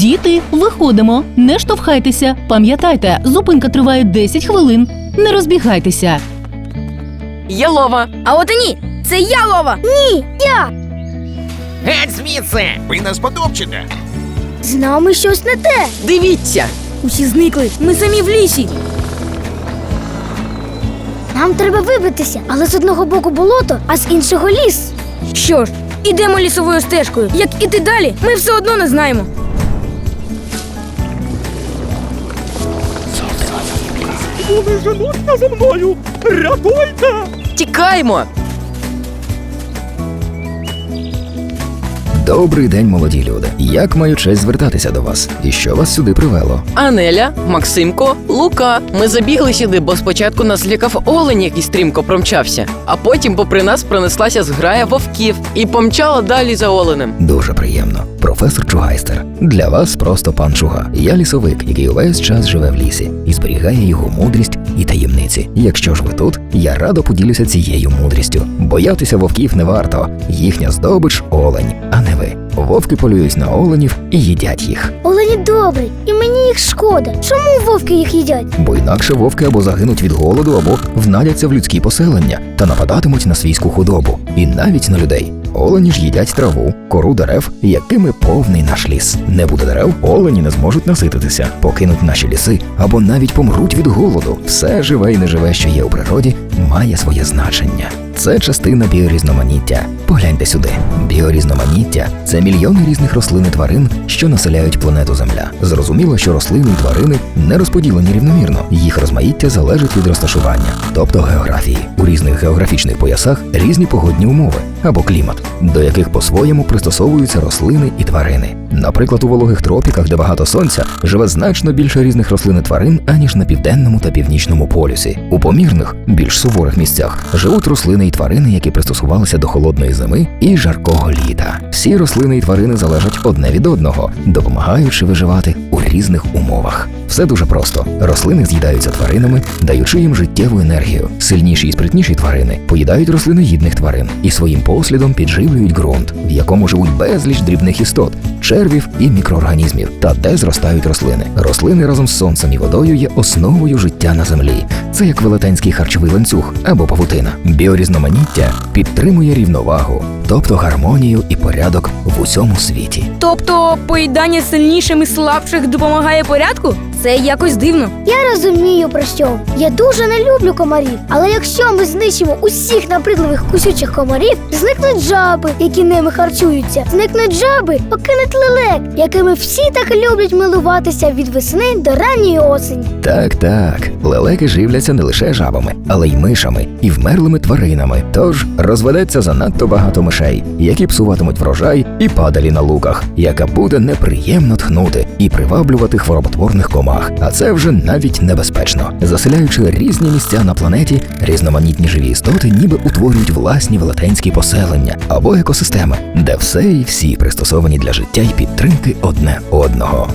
Діти, виходимо, не штовхайтеся. Пам'ятайте, зупинка триває 10 хвилин. Не розбігайтеся. Є лова. А от і ні, це я лова. Ні, я. Геть звідси! Ви нас потопчете. З нами щось не те. Дивіться. Усі зникли. Ми самі в лісі. Нам треба вибитися, але з одного боку болото, а з іншого ліс. Що ж, ідемо лісовою стежкою. Як іти далі, ми все одно не знаємо. Вони женуться за мною! Рятуйте! Тікаймо. Добрий день, молоді люди. Як маю честь звертатися до вас? І що вас сюди привело? Анеля, Максимко, Лука. Ми забігли сюди, бо спочатку нас лякав олень, який стрімко промчався, а потім попри нас пронеслася зграя вовків і помчала далі за оленем. Дуже приємно. Професор Чугайстер. Для вас просто пан Чуга. Я лісовик, який увесь час живе в лісі і зберігає його мудрість і таємниці. Якщо ж ви тут, я радо поділюся цією мудрістю. Боятися вовків не варто. Їхня здобич олень, а не ви. Вовки полюють на оленів і їдять їх. Олені добрий, і мені їх шкода. Чому вовки їх їдять? Бо інакше вовки або загинуть від голоду, або внадяться в людські поселення та нападатимуть на свійську худобу, і навіть на людей. Олені ж їдять траву, кору дерев, якими повний наш ліс. Не буде дерев, олені не зможуть насититися, покинуть наші ліси або навіть помруть від голоду. Все живе і неживе, що є у природі, має своє значення. Це частина біорізноманіття. Погляньте сюди. Біорізноманіття це мільйони різних рослин і тварин, що населяють планету Земля. Зрозуміло, що рослини і тварини не розподілені рівномірно. Їх розмаїття залежить від розташування, тобто географії. У різних географічних поясах різні погодні умови або клімат, до яких по-своєму пристосовуються рослини і тварини. Наприклад, у вологих тропіках, де багато сонця, живе значно більше різних рослин і тварин, аніж на південному та північному полюсі. У помірних, більш суворих місцях живуть рослини і тварини, які пристосувалися до холодної зими і жаркого літа. Всі рослини і тварини залежать одне від одного, допомагаючи виживати у різних умовах. Все дуже просто. Рослини з'їдаються тваринами, даючи їм життєву енергію. Сильніші і спритніші тварини поїдають рослиноїдних тварин і своїм послідом підживлюють ґрунт, в якому живуть безліч дрібних істот, червів і мікроорганізмів, та де зростають рослини. Рослини разом з сонцем і водою є основою життя на землі. Це як велетенський харчовий ланцюг або павутина. Біорізноманіття підтримує рівновагу, тобто гармонію і порядок в усьому світі. Тобто поїдання сильнішим і слабших допомагає порядку? Це якось дивно. Я розумію про що. Я дуже не люблю комарів. Але якщо ми знищимо усіх набридливих кусючих комарів, зникнуть жаби, які ними харчуються. Зникнуть жаби, покинуть лелек, якими всі так люблять милуватися від весни до ранньої осені. Так, так, лелеки живляться не лише жабами, але й мишами і вмерлими тваринами. Тож розведеться занадто багато мишей, які псуватимуть врожай і падалі на луках, яка буде неприємно тхнути і приваблювати хвороботворних комах. А це вже навіть небезпечно. Заселяючи різні місця на планеті, різноманітні живі істоти ніби утворюють власні велетенські поселення або екосистеми, де все і всі пристосовані для життя і підтримки одне одного.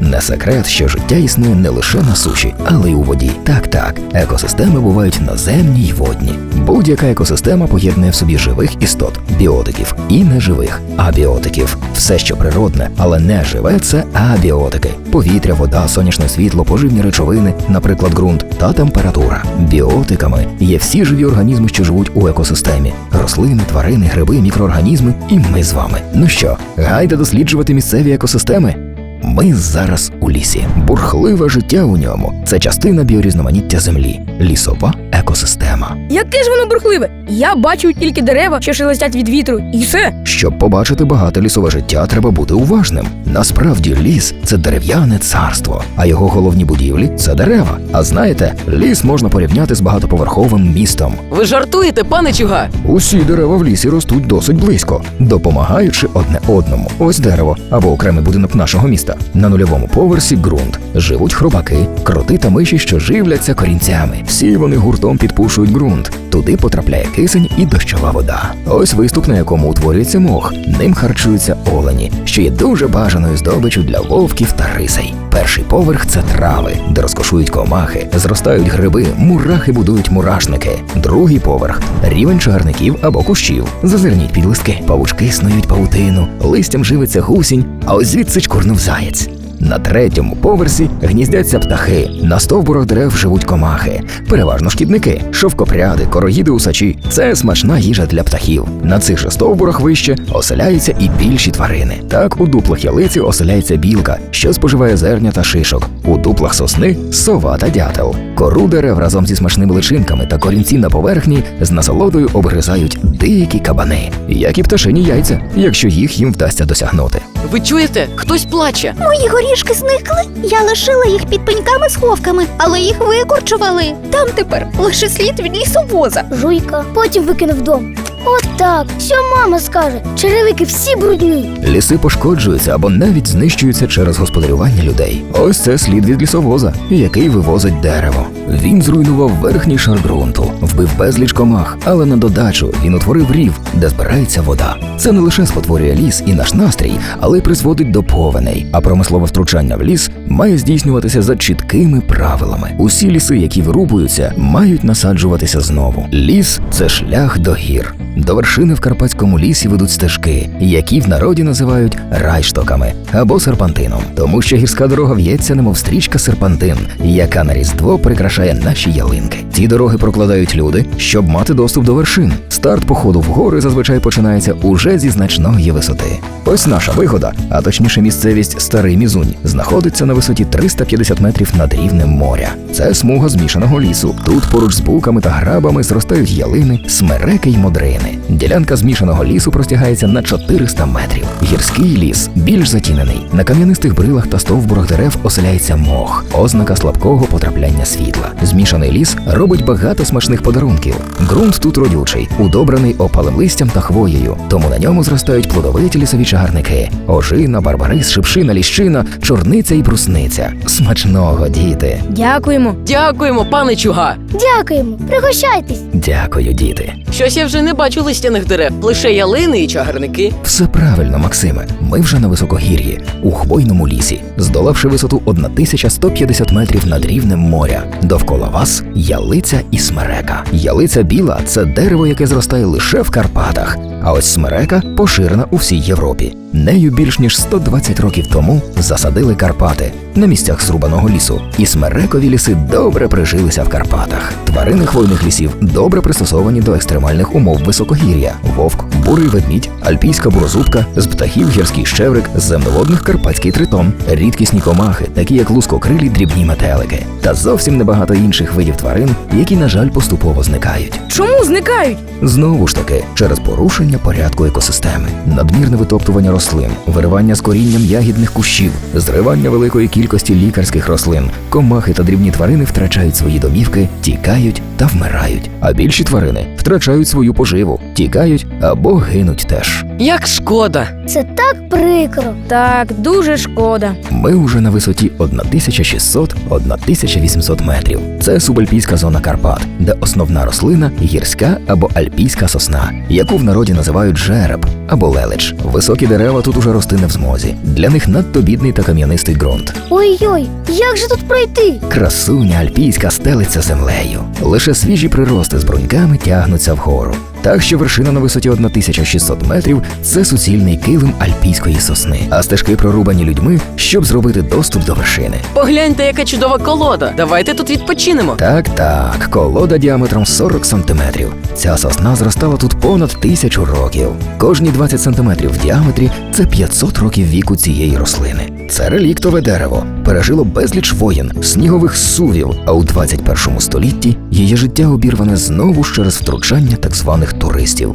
Не секрет, що життя існує не лише на суші, але й у воді. Так, так, екосистеми бувають наземні й водні. Будь-яка екосистема поєднує в собі живих істот, біотиків і неживих абіотиків. Все, що природне, але не живе, це абіотики: повітря, вода, сонячне світло, поживні речовини, наприклад, ґрунт та температура. Біотиками є всі живі організми, що живуть у екосистемі: рослини, тварини, гриби, мікроорганізми і ми з вами. Ну що, гайде досліджувати місцеві екосистеми? Ми зараз у лісі. Бурхливе життя у ньому це частина біорізноманіття землі, лісова екосистема. Яке ж воно бурхливе? Я бачу тільки дерева, що шелестять від вітру, і все. Щоб побачити багате лісове життя, треба бути уважним. Насправді ліс це дерев'яне царство, а його головні будівлі це дерева. А знаєте, ліс можна порівняти з багатоповерховим містом. Ви жартуєте, пане Чуга? Усі дерева в лісі ростуть досить близько, допомагаючи одне одному. Ось дерево або окремий будинок нашого міста. На нульовому поверсі ґрунт. Живуть хробаки, кроти та миші, що живляться корінцями. Всі вони гуртом підпушують ґрунт. Туди потрапляє кисень і дощова вода. Ось виступ, на якому утворюється мох. Ним харчуються олені, що є дуже бажаною здобичю для вовків та рисей. Перший поверх це трави, де розкошують комахи, зростають гриби, мурахи будують мурашники. Другий поверх рівень чагарників або кущів. Зазирніть під листки. Павучки снують павутину, листям живиться гусінь, а ось звідси чкурнув заєць. На третьому поверсі гніздяться птахи, на стовбурах дерев живуть комахи, переважно шкідники, шовкопряди, короїди усачі. Це смачна їжа для птахів. На цих же стовбурах вище оселяються і більші тварини. Так у дуплах ялиці оселяється білка, що споживає зерня та шишок. У дуплах сосни сова та дятел. Кору дерев разом зі смачними личинками та корінці на поверхні з насолодою обгризають дикі кабани, як і пташині яйця, якщо їх їм вдасться досягнути. Ви чуєте? Хтось плаче. Мої горішки зникли. Я лишила їх під пеньками з ховками, але їх викорчували. Там тепер лише слід від лісовоза. Жуйка, потім викинув дом. От так, що мама скаже? Черевики всі брудні. Ліси пошкоджуються або навіть знищуються через господарювання людей. Ось це слід від лісовоза, який вивозить дерево. Він зруйнував верхній шар ґрунту, вбив безліч комах, але на додачу він утворив рів, де збирається вода. Це не лише спотворює ліс і наш настрій, але й призводить до повеней. А промислове втручання в ліс має здійснюватися за чіткими правилами. Усі ліси, які вирубуються, мають насаджуватися знову. Ліс це шлях до гір. До вершини в карпатському лісі ведуть стежки, які в народі називають райштоками або серпантином, тому що гірська дорога в'ється, немов стрічка серпантин, яка на різдво прикрашає наші ялинки. Ці дороги прокладають люди, щоб мати доступ до вершин. Старт походу в гори зазвичай починається уже зі значної висоти. Ось наша вигода, а точніше місцевість Старий Мізунь, знаходиться на висоті 350 метрів над рівнем моря. Це смуга змішаного лісу. Тут поруч з буками та грабами зростають ялини, смереки й модрини. Ділянка змішаного лісу простягається на 400 метрів. Гірський ліс більш затінений. На кам'янистих брилах та стовбурах дерев оселяється мох, ознака слабкого потрапляння світла. Змішаний ліс робить багато смачних подарунків. Ґрунт тут родючий, удобраний опалим листям та хвоєю, тому на ньому зростають плодовиті лісові чагарники: ожина, барбарис, шипшина, ліщина, чорниця і брусниця. Смачного, діти! Дякуємо. Дякуємо, пане чуга. Дякуємо, пригощайтесь. Дякую, діти. Щось я вже не бачу листяних дерев, лише ялини і чагарники. Все правильно, Максиме. Ми вже на високогір'ї, у хвойному лісі, здолавши висоту 1150 метрів над рівнем моря. Довкола вас ялиця і смерека. Ялиця біла це дерево, яке зростає лише в Карпатах. А ось смерека поширена у всій Європі. Нею більш ніж 120 років тому засадили Карпати на місцях зрубаного лісу, і смерекові ліси добре прижилися в Карпатах. Тварини хвойних лісів добре пристосовані до екстремальних умов високогір'я: вовк, бурий ведмідь, альпійська бурозубка, з птахів гірський щеврик, з земноводних карпатський тритон, рідкісні комахи, такі як лускокрилі дрібні метелики, та зовсім небагато інших видів тварин, які, на жаль, поступово зникають. Чому зникають? Знову ж таки, через порушення порядку екосистеми, надмірне витоптування рослин, виривання з корінням ягідних кущів, зривання великої кількості лікарських рослин, комахи та дрібні тварини втрачають свої домівки, тікають та вмирають. А більші тварини втрачають свою поживу, тікають або гинуть теж. Як шкода. Це так прикро. Так, дуже шкода. Ми вже на висоті 1600-1800 метрів. Це субальпійська зона Карпат, де основна рослина гірська або альпійська сосна, яку в народі називають жереб або лелеч. Високі дерева тут уже рости не в змозі. Для них надто бідний та кам'янистий ґрунт. Ой-ой, як же тут пройти? Красуня альпійська стелиться землею. Лише свіжі прирости з бруньками тягнуться вгору. Так що вершина на висоті 1600 метрів це суцільний килим альпійської сосни, а стежки прорубані людьми, щоб зробити доступ до вершини. Погляньте, яка чудова колода. Давайте тут відпочинемо. Так, так, колода діаметром 40 сантиметрів. Ця сосна зростала тут понад тисячу років. Кожні 20 сантиметрів в діаметрі це 500 років віку цієї рослини. Це реліктове дерево. Пережило безліч воєн, снігових сувів, а у 21 столітті її життя обірване знову через втручання так званих туристів.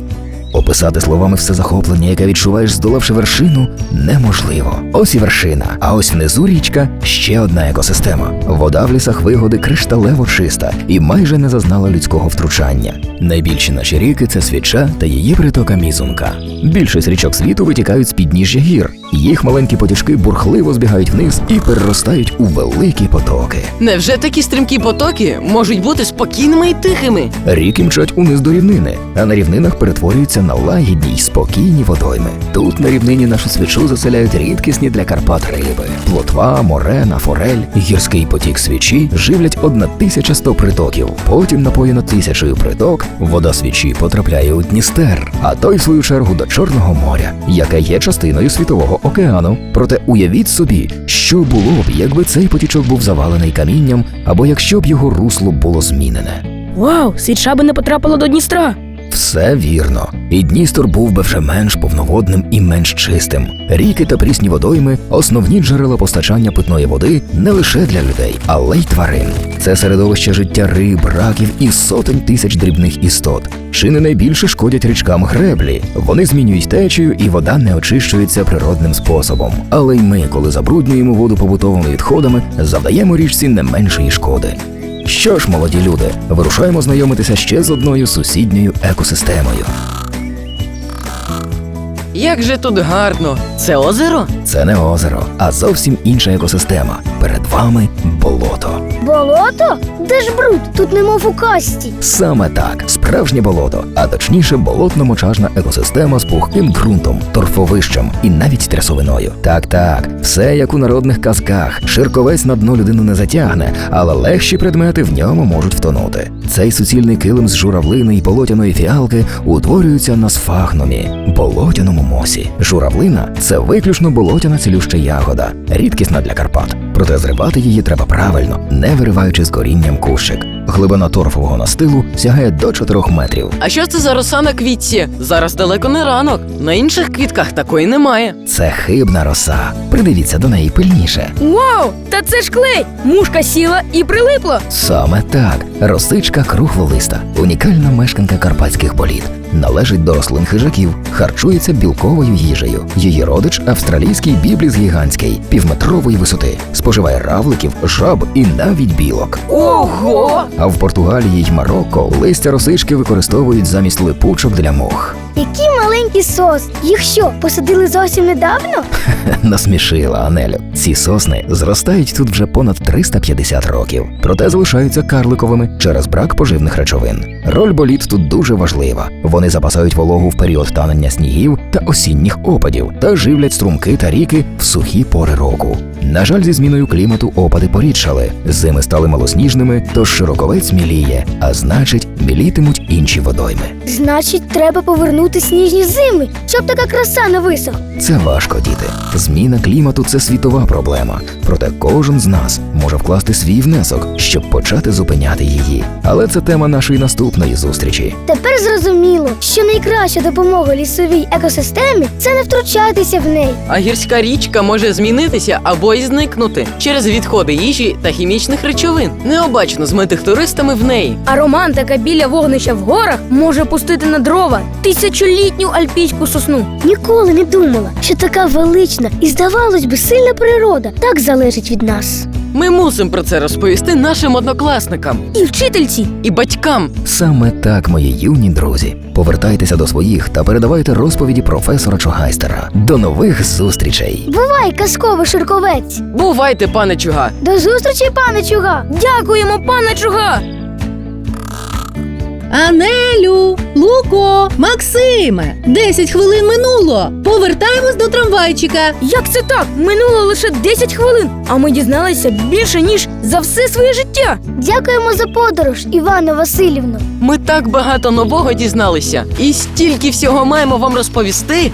Описати словами все захоплення, яке відчуваєш, здолавши вершину, неможливо. Ось і вершина, а ось внизу річка ще одна екосистема. Вода в лісах вигоди кришталево чиста і майже не зазнала людського втручання. Найбільші наші ріки це свіча та її притока Мізунка. Більшість річок світу витікають з підніжжя гір. Їх маленькі потічки бурхливо збігають вниз і переростають у великі потоки. Невже такі стрімкі потоки можуть бути спокійними і тихими? Ріки мчать униз до рівнини, а на рівнинах перетворюються на лагідні й спокійні водойми. Тут на рівнині нашу свічу заселяють рідкісні для Карпат риби: плотва, морена, форель, гірський потік свічі живлять 1100 притоків. Потім, напоєно тисячою приток, вода свічі потрапляє у Дністер, а той, в свою чергу, до Чорного моря, яке є частиною світового океану. Проте уявіть собі, що було б, якби цей потічок був завалений камінням, або якщо б його русло було змінене. Вау, свіча би не потрапила до Дністра. Все вірно. І Дністор був би вже менш повноводним і менш чистим. Ріки та прісні водойми основні джерела постачання питної води не лише для людей, але й тварин. Це середовище життя риб, раків і сотень тисяч дрібних істот. Чи не найбільше шкодять річкам греблі? Вони змінюють течію, і вода не очищується природним способом. Але й ми, коли забруднюємо воду побутовими відходами, завдаємо річці не меншої шкоди. Що ж, молоді люди, вирушаємо знайомитися ще з одною сусідньою екосистемою. Як же тут гарно! Це озеро? Це не озеро, а зовсім інша екосистема. Перед вами болото. Болото? Де ж бруд? Тут немов у касті. Саме так, справжнє болото, а точніше болотно-мочажна екосистема з пухким ґрунтом, торфовищем і навіть трясовиною. Так, так, все як у народних казках. Ширковець на дно людину не затягне, але легші предмети в ньому можуть втонути. Цей суцільний килим з журавлини і болотяної фіалки утворюється на сфагнумі, болотяному мосі. Журавлина це виключно болотяна цілюща ягода, рідкісна для Карпат. Проте зривати її треба правильно, не вириваючи з корінням кущик. Глибина торфового настилу сягає до 4 метрів. А що це за роса на квітці? Зараз далеко не ранок. На інших квітках такої немає. Це хибна роса. Придивіться до неї пильніше. Вау! Та це ж клей! Мушка сіла і прилипла. Саме так, росичка круглолиста, унікальна мешканка карпатських боліт. Належить до рослин хижаків, харчується білковою їжею. Її родич австралійський бібліс гігантський, півметрової висоти, споживає равликів, жаб і навіть білок. Ого! А в Португалії й Марокко листя росички використовують замість липучок для мух. Які маленькі сос. Їх що, посадили зовсім недавно? Насмішила Анелю. Ці сосни зростають тут вже понад 350 років, проте залишаються карликовими через брак поживних речовин. Роль боліт тут дуже важлива. Вони запасають вологу в період танення снігів та осінніх опадів та живлять струмки та ріки в сухі пори року. На жаль, зі зміною клімату опади порідшали, зими стали малосніжними, тож широковець міліє, а значить, мілітимуть інші водойми. Значить, треба повернути сніжні зими, щоб така краса не висохла. Це важко, діти. Зміна клімату це світова проблема. Проте кожен з нас може вкласти свій внесок, щоб почати зупиняти її. Але це тема нашої наступної зустрічі. Тепер зрозуміло, що найкраща допомога лісовій екосистемі це не втручатися в неї. А гірська річка може змінитися або й зникнути через відходи їжі та хімічних речовин, необачно змитих туристами в неї. А романтика біля вогнища в горах може пустити на дрова тисячолітню альпійську сосну. Ніколи не думала, що така велична і, здавалось би, сильна природа так залежить від нас. Ми мусимо про це розповісти нашим однокласникам І вчительці. і батькам. Саме так, мої юні друзі. Повертайтеся до своїх та передавайте розповіді професора Чогайстера. До нових зустрічей! Бувай, казковий ширковець! Бувайте, пане чуга! До зустрічі, пане чуга! Дякуємо, пане Чуга! Анелю, Луко, Максиме, 10 хвилин минуло. Повертаємось до трамвайчика. Як це так? Минуло лише 10 хвилин, а ми дізналися більше, ніж за все своє життя. Дякуємо за подорож, Івано Васильівно. Ми так багато нового дізналися і стільки всього маємо вам розповісти.